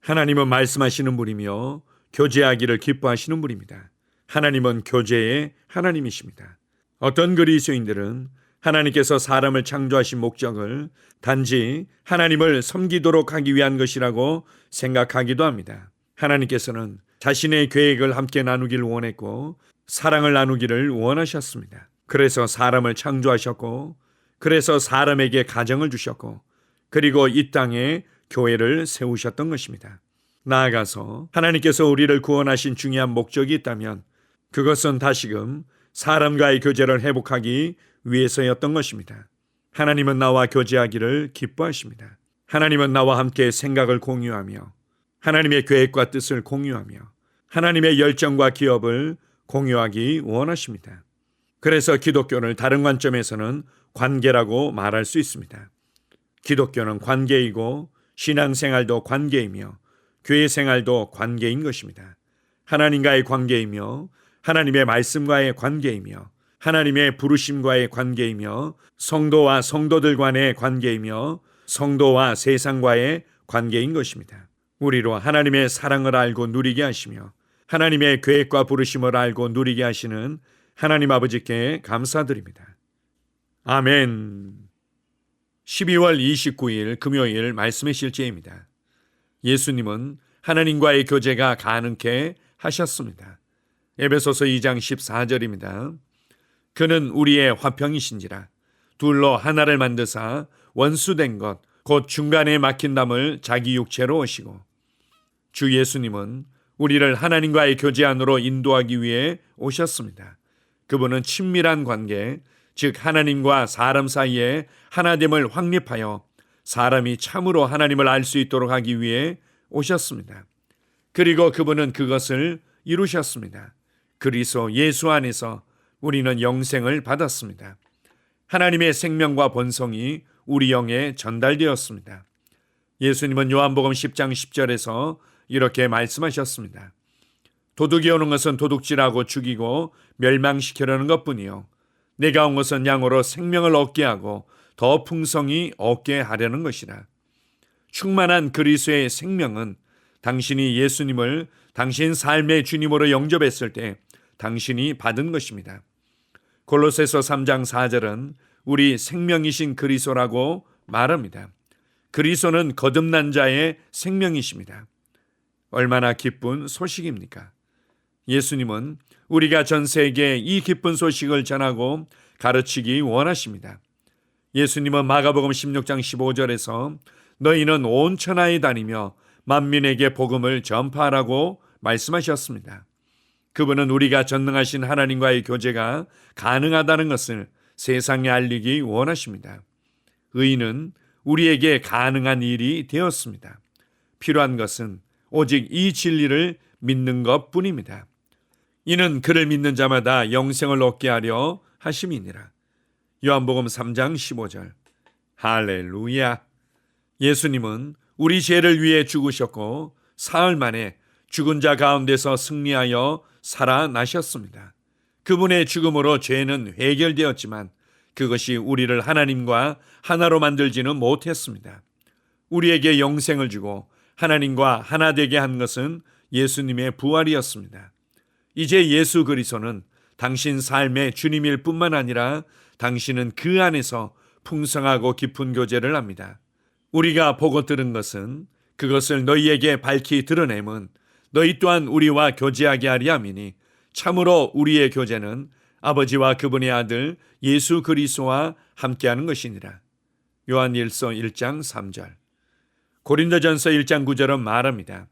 하나님은 말씀하시는 분이며 교제하기를 기뻐하시는 분입니다. 하나님은 교제의 하나님이십니다. 어떤 그리스도인들은 하나님께서 사람을 창조하신 목적을 단지 하나님을 섬기도록 하기 위한 것이라고 생각하기도 합니다. 하나님께서는 자신의 계획을 함께 나누기를 원했고 사랑을 나누기를 원하셨습니다. 그래서 사람을 창조하셨고 그래서 사람에게 가정을 주셨고 그리고 이 땅에 교회를 세우셨던 것입니다. 나아가서 하나님께서 우리를 구원하신 중요한 목적이 있다면 그것은 다시금 사람과의 교제를 회복하기 위해서였던 것입니다. 하나님은 나와 교제하기를 기뻐하십니다. 하나님은 나와 함께 생각을 공유하며 하나님의 계획과 뜻을 공유하며 하나님의 열정과 기업을 공유하기 원하십니다. 그래서 기독교를 다른 관점에서는 관계라고 말할 수 있습니다. 기독교는 관계이고 신앙생활도 관계이며 교회 생활도 관계인 것입니다. 하나님과의 관계이며 하나님의 말씀과의 관계이며 하나님의 부르심과의 관계이며 성도와 성도들 간의 관계이며 성도와 세상과의 관계인 것입니다. 우리로 하나님의 사랑을 알고 누리게 하시며 하나님의 계획과 부르심을 알고 누리게 하시는 하나님 아버지께 감사드립니다. 아멘. 12월 29일 금요일 말씀의 실제입니다. 예수님은 하나님과의 교제가 가능케 하셨습니다. 에베소서 2장 14절입니다. 그는 우리의 화평이신지라 둘로 하나를 만드사 원수된 것 곧 중간에 막힌 담을 자기 육체로 오시고 주 예수님은 우리를 하나님과의 교제 안으로 인도하기 위해 오셨습니다. 그분은 친밀한 관계, 즉 하나님과 사람 사이에 하나됨을 확립하여 사람이 참으로 하나님을 알 수 있도록 하기 위해 오셨습니다. 그리고 그분은 그것을 이루셨습니다. 그리스도 예수 안에서 우리는 영생을 받았습니다. 하나님의 생명과 본성이 우리 영에 전달되었습니다. 예수님은 요한복음 10장 10절에서 이렇게 말씀하셨습니다. 도둑이 오는 것은 도둑질하고 죽이고 멸망시키려는 것뿐이요. 내가 온 것은 양으로 생명을 얻게 하고 더 풍성히 얻게 하려는 것이라. 충만한 그리스의 생명은 당신이 예수님을 당신 삶의 주님으로 영접했을 때 당신이 받은 것입니다. 골로새서 3장 4절은 우리 생명이신 그리스도라고 말합니다. 그리스도는 거듭난 자의 생명이십니다. 얼마나 기쁜 소식입니까? 예수님은 우리가 전 세계에 이 기쁜 소식을 전하고 가르치기 원하십니다. 예수님은 마가복음 16장 15절에서 너희는 온 천하에 다니며 만민에게 복음을 전파하라고 말씀하셨습니다. 그분은 우리가 전능하신 하나님과의 교제가 가능하다는 것을 세상에 알리기 원하십니다. 의인은 우리에게 가능한 일이 되었습니다. 필요한 것은 오직 이 진리를 믿는 것 뿐입니다. 이는 그를 믿는 자마다 영생을 얻게 하려 하심이니라. 요한복음 3장 15절. 할렐루야. 예수님은 우리 죄를 위해 죽으셨고 사흘 만에 죽은 자 가운데서 승리하여 살아나셨습니다. 그분의 죽음으로 죄는 해결되었지만 그것이 우리를 하나님과 하나로 만들지는 못했습니다. 우리에게 영생을 주고 하나님과 하나 되게 한 것은 예수님의 부활이었습니다. 이제 예수 그리스도는 당신 삶의 주님일 뿐만 아니라 당신은 그 안에서 풍성하고 깊은 교제를 합니다. 우리가 보고 들은 것은 그것을 너희에게 밝히 드러내면 너희 또한 우리와 교제하게 하리 함이니 참으로 우리의 교제는 아버지와 그분의 아들 예수 그리스도와 함께하는 것이니라. 요한일서 1장 3절. 고린도전서 1장 9절은 말합니다.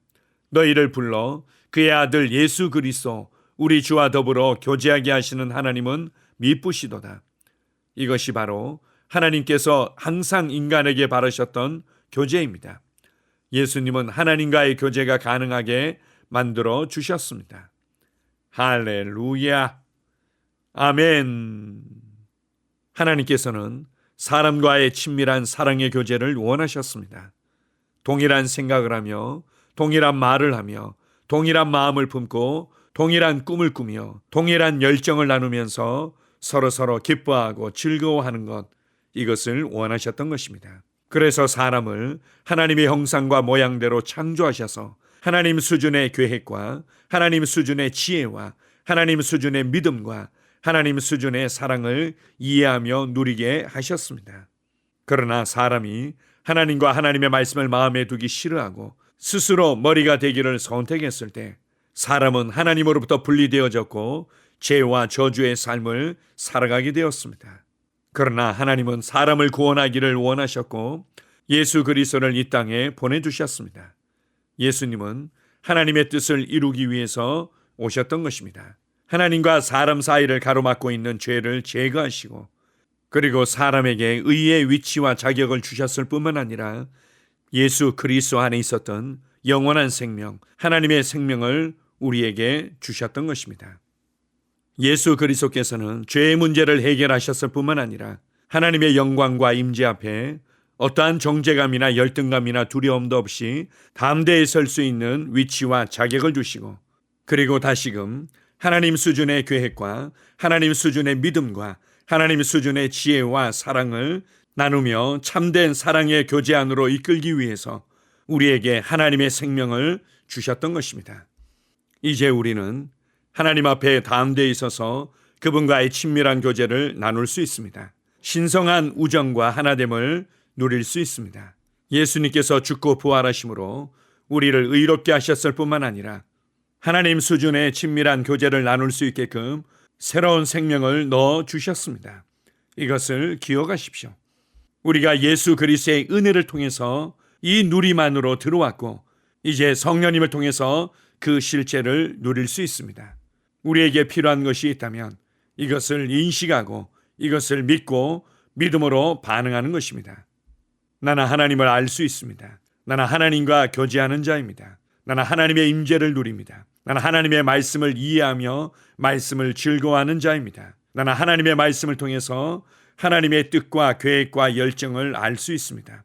너희를 불러 그의 아들 예수 그리스도 우리 주와 더불어 교제하게 하시는 하나님은 미쁘시도다. 이것이 바로 하나님께서 항상 인간에게 바라셨던 교제입니다. 예수님은 하나님과의 교제가 가능하게 만들어 주셨습니다. 할렐루야. 아멘. 하나님께서는 사람과의 친밀한 사랑의 교제를 원하셨습니다. 동일한 생각을 하며, 동일한 말을 하며, 동일한 마음을 품고, 동일한 꿈을 꾸며, 동일한 열정을 나누면서 서로 서로 기뻐하고 즐거워하는 것, 이것을 원하셨던 것입니다. 그래서 사람을 하나님의 형상과 모양대로 창조하셔서 하나님 수준의 계획과 하나님 수준의 지혜와 하나님 수준의 믿음과 하나님 수준의 사랑을 이해하며 누리게 하셨습니다. 그러나 사람이 하나님과 하나님의 말씀을 마음에 두기 싫어하고 스스로 머리가 되기를 선택했을 때 사람은 하나님으로부터 분리되어졌고 죄와 저주의 삶을 살아가게 되었습니다. 그러나 하나님은 사람을 구원하기를 원하셨고 예수 그리스도를 이 땅에 보내 주셨습니다. 예수님은 하나님의 뜻을 이루기 위해서 오셨던 것입니다. 하나님과 사람 사이를 가로막고 있는 죄를 제거하시고 그리고 사람에게 의의 위치와 자격을 주셨을 뿐만 아니라 예수 그리스도 안에 있었던 영원한 생명, 하나님의 생명을 우리에게 주셨던 것입니다. 예수 그리스도께서는 죄의 문제를 해결하셨을 뿐만 아니라 하나님의 영광과 임재 앞에 어떠한 정죄감이나 열등감이나 두려움도 없이 담대히 설 수 있는 위치와 자격을 주시고 그리고 다시금 하나님 수준의 계획과 하나님 수준의 믿음과 하나님 수준의 지혜와 사랑을 나누며 참된 사랑의 교제 안으로 이끌기 위해서 우리에게 하나님의 생명을 주셨던 것입니다. 이제 우리는 하나님 앞에 담대히 있어서 그분과의 친밀한 교제를 나눌 수 있습니다. 신성한 우정과 하나됨을 누릴 수 있습니다. 예수님께서 죽고 부활하심으로 우리를 의롭게 하셨을 뿐만 아니라 하나님 수준의 친밀한 교제를 나눌 수 있게끔 새로운 생명을 넣어 주셨습니다. 이것을 기억하십시오. 우리가 예수 그리스도의 은혜를 통해서 이 누리만으로 들어왔고 이제 성령님을 통해서 그 실제를 누릴 수 있습니다. 우리에게 필요한 것이 있다면 이것을 인식하고 이것을 믿고 믿음으로 반응하는 것입니다. 나는 하나님을 알 수 있습니다. 나는 하나님과 교제하는 자입니다. 나는 하나님의 임재를 누립니다. 나는 하나님의 말씀을 이해하며 말씀을 즐거워하는 자입니다. 나는 하나님의 말씀을 통해서 하나님의 뜻과 계획과 열정을 알 수 있습니다.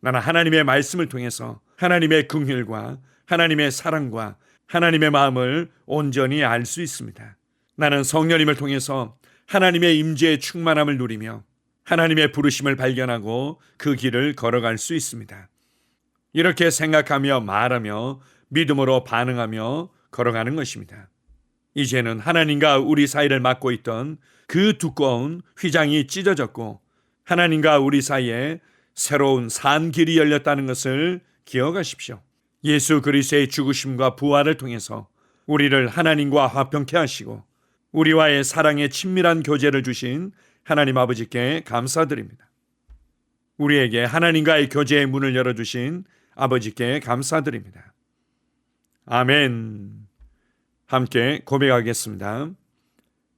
나는 하나님의 말씀을 통해서 하나님의 긍휼과 하나님의 사랑과 하나님의 마음을 온전히 알 수 있습니다. 나는 성령님을 통해서 하나님의 임재의 충만함을 누리며 하나님의 부르심을 발견하고 그 길을 걸어갈 수 있습니다. 이렇게 생각하며 말하며 믿음으로 반응하며 걸어가는 것입니다. 이제는 하나님과 우리 사이를 막고 있던 그 두꺼운 휘장이 찢어졌고 하나님과 우리 사이에 새로운 산 길이 열렸다는 것을 기억하십시오. 예수 그리스도의 죽으심과 부활을 통해서 우리를 하나님과 화평케 하시고 우리와의 사랑의 친밀한 교제를 주신 하나님 아버지께 감사드립니다. 우리에게 하나님과의 교제의 문을 열어주신 아버지께 감사드립니다. 아멘. 함께 고백하겠습니다.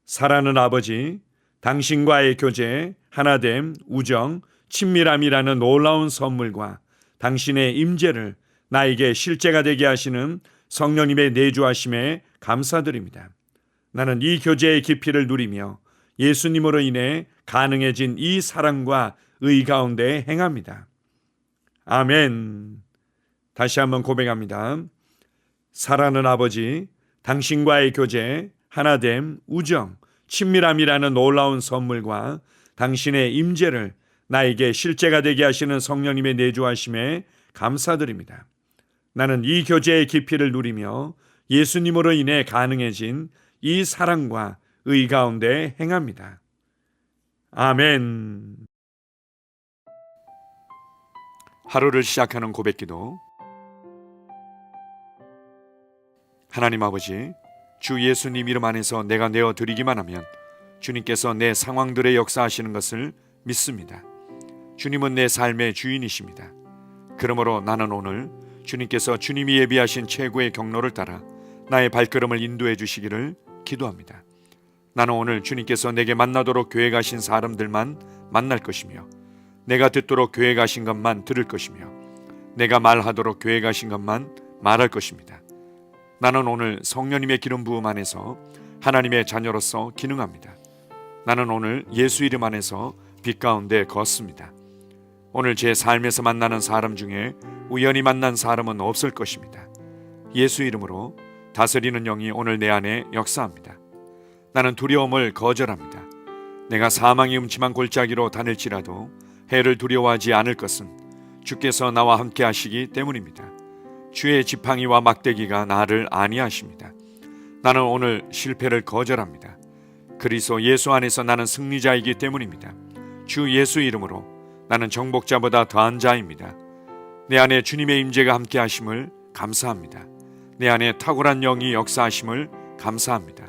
사랑하는 아버지, 당신과의 교제, 하나됨, 우정, 친밀함이라는 놀라운 선물과 당신의 임재를 나에게 실제가 되게 하시는 성령님의 내주하심에 감사드립니다. 나는 이 교제의 깊이를 누리며 예수님으로 인해 가능해진 이 사랑과 의 가운데 행합니다. 아멘. 다시 한번 고백합니다. 사랑하는 아버지, 당신과의 교제, 하나됨, 우정, 친밀함이라는 놀라운 선물과 당신의 임재를 나에게 실제가 되게 하시는 성령님의 내주하심에 감사드립니다. 나는 이 교제의 깊이를 누리며 예수님으로 인해 가능해진 이 사랑과 의 가운데 행합니다. 아멘. 하루를 시작하는 고백기도 하나님 아버지, 주 예수님 이름 안에서 내가 내어 드리기만 하면 주님께서 내 상황들의 역사하시는 것을 믿습니다. 주님은 내 삶의 주인이십니다. 그러므로 나는 오늘 주님께서 주님이 예비하신 최고의 경로를 따라 나의 발걸음을 인도해 주시기를 기도합니다. 나는 오늘 주님께서 내게 만나도록 계획하신 사람들만 만날 것이며 내가 듣도록 계획하신 것만 들을 것이며 내가 말하도록 계획하신 것만 말할 것입니다. 나는 오늘 성령님의 기름 부음 안에서 하나님의 자녀로서 기능합니다. 나는 오늘 예수 이름 안에서 빛 가운데 걷습니다. 오늘 제 삶에서 만나는 사람 중에 우연히 만난 사람은 없을 것입니다. 예수 이름으로 다스리는 영이 오늘 내 안에 역사합니다. 나는 두려움을 거절합니다. 내가 사망의 음침한 골짜기로 다닐지라도 해를 두려워하지 않을 것은 주께서 나와 함께 하시기 때문입니다. 주의 지팡이와 막대기가 나를 안위하십니다. 나는 오늘 실패를 거절합니다. 그리스도 예수 안에서 나는 승리자이기 때문입니다. 주 예수 이름으로 나는 정복자보다 더한 자입니다. 내 안에 주님의 임재가 함께 하심을 감사합니다. 내 안에 탁월한 영이 역사하심을 감사합니다.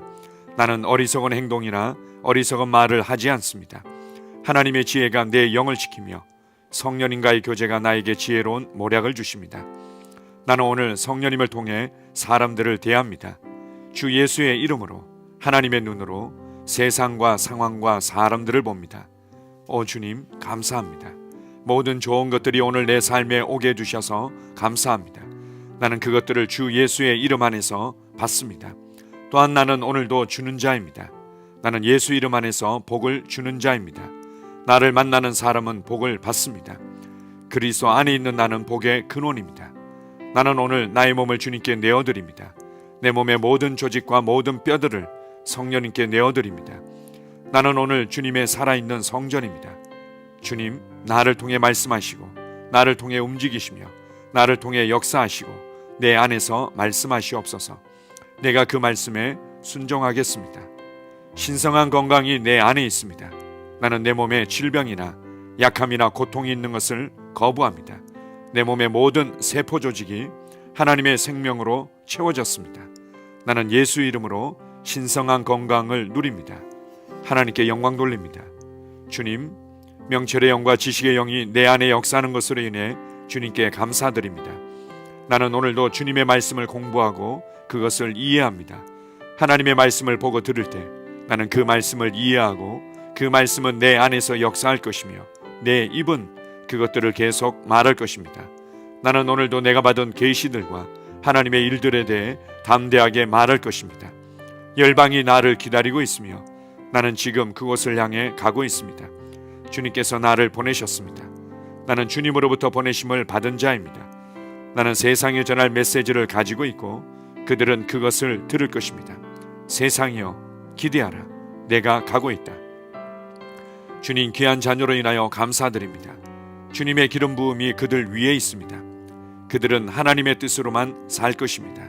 나는 어리석은 행동이나 어리석은 말을 하지 않습니다. 하나님의 지혜가 내 영을 지키며 성령님과의 교제가 나에게 지혜로운 모략을 주십니다. 나는 오늘 성령님을 통해 사람들을 대합니다. 주 예수의 이름으로 하나님의 눈으로 세상과 상황과 사람들을 봅니다. 오 주님 감사합니다. 모든 좋은 것들이 오늘 내 삶에 오게 해주셔서 감사합니다. 나는 그것들을 주 예수의 이름 안에서 받습니다. 또한 나는 오늘도 주는 자입니다. 나는 예수 이름 안에서 복을 주는 자입니다. 나를 만나는 사람은 복을 받습니다. 그리스도 안에 있는 나는 복의 근원입니다. 나는 오늘 나의 몸을 주님께 내어드립니다. 내 몸의 모든 조직과 모든 뼈들을 성령님께 내어드립니다. 나는 오늘 주님의 살아있는 성전입니다. 주님, 나를 통해 말씀하시고, 나를 통해 움직이시며, 나를 통해 역사하시고, 내 안에서 말씀하시옵소서. 내가 그 말씀에 순종하겠습니다. 신성한 건강이 내 안에 있습니다. 나는 내 몸에 질병이나 약함이나 고통이 있는 것을 거부합니다. 내 몸의 모든 세포 조직이 하나님의 생명으로 채워졌습니다. 나는 예수 이름으로 신성한 건강을 누립니다. 하나님께 영광 돌립니다. 주님, 명철의 영과 지식의 영이 내 안에 역사하는 것으로 인해 주님께 감사드립니다. 나는 오늘도 주님의 말씀을 공부하고 그것을 이해합니다. 하나님의 말씀을 보고 들을 때 나는 그 말씀을 이해하고 그 말씀은 내 안에서 역사할 것이며 내 입은 그것들을 계속 말할 것입니다. 나는 오늘도 내가 받은 계시들과 하나님의 일들에 대해 담대하게 말할 것입니다. 열방이 나를 기다리고 있으며 나는 지금 그곳을 향해 가고 있습니다. 주님께서 나를 보내셨습니다. 나는 주님으로부터 보내심을 받은 자입니다. 나는 세상에 전할 메시지를 가지고 있고 그들은 그것을 들을 것입니다. 세상이여 기대하라. 내가 가고 있다. 주님 귀한 자녀로 인하여 감사드립니다. 주님의 기름 부음이 그들 위에 있습니다. 그들은 하나님의 뜻으로만 살 것입니다.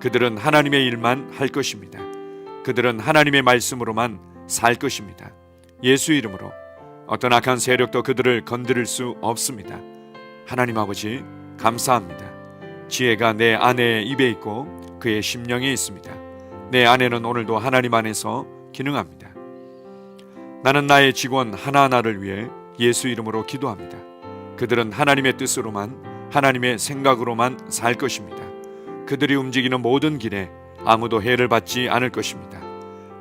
그들은 하나님의 일만 할 것입니다. 그들은 하나님의 말씀으로만 살 것입니다. 예수 이름으로 어떤 악한 세력도 그들을 건드릴 수 없습니다. 하나님 아버지 감사합니다. 지혜가 내 아내의 입에 있고 그의 심령에 있습니다. 내 아내는 오늘도 하나님 안에서 기능합니다. 나는 나의 직원 하나하나를 위해 예수 이름으로 기도합니다. 그들은 하나님의 뜻으로만 하나님의 생각으로만 살 것입니다. 그들이 움직이는 모든 길에 아무도 해를 받지 않을 것입니다.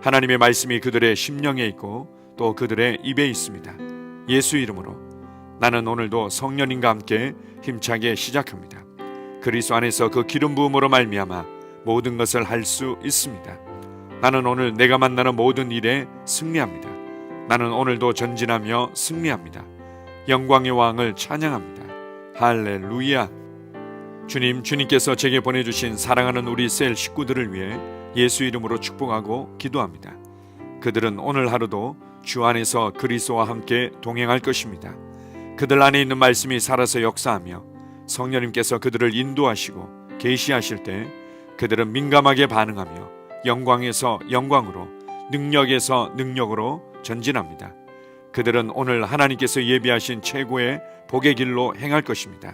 하나님의 말씀이 그들의 심령에 있고 또 그들의 입에 있습니다. 예수 이름으로 나는 오늘도 성령님과 함께 힘차게 시작합니다. 그리스도 안에서 그 기름 부음으로 말미암아 모든 것을 할 수 있습니다. 나는 오늘 내가 만나는 모든 일에 승리합니다. 나는 오늘도 전진하며 승리합니다. 영광의 왕을 찬양합니다. 할렐루야. 주님, 주님께서 제게 보내주신 사랑하는 우리 셀 식구들을 위해 예수 이름으로 축복하고 기도합니다. 그들은 오늘 하루도 주 안에서 그리스도와 함께 동행할 것입니다. 그들 안에 있는 말씀이 살아서 역사하며 성령님께서 그들을 인도하시고 계시하실 때 그들은 민감하게 반응하며 영광에서 영광으로 능력에서 능력으로 전진합니다. 그들은 오늘 하나님께서 예비하신 최고의 복의 길로 행할 것입니다.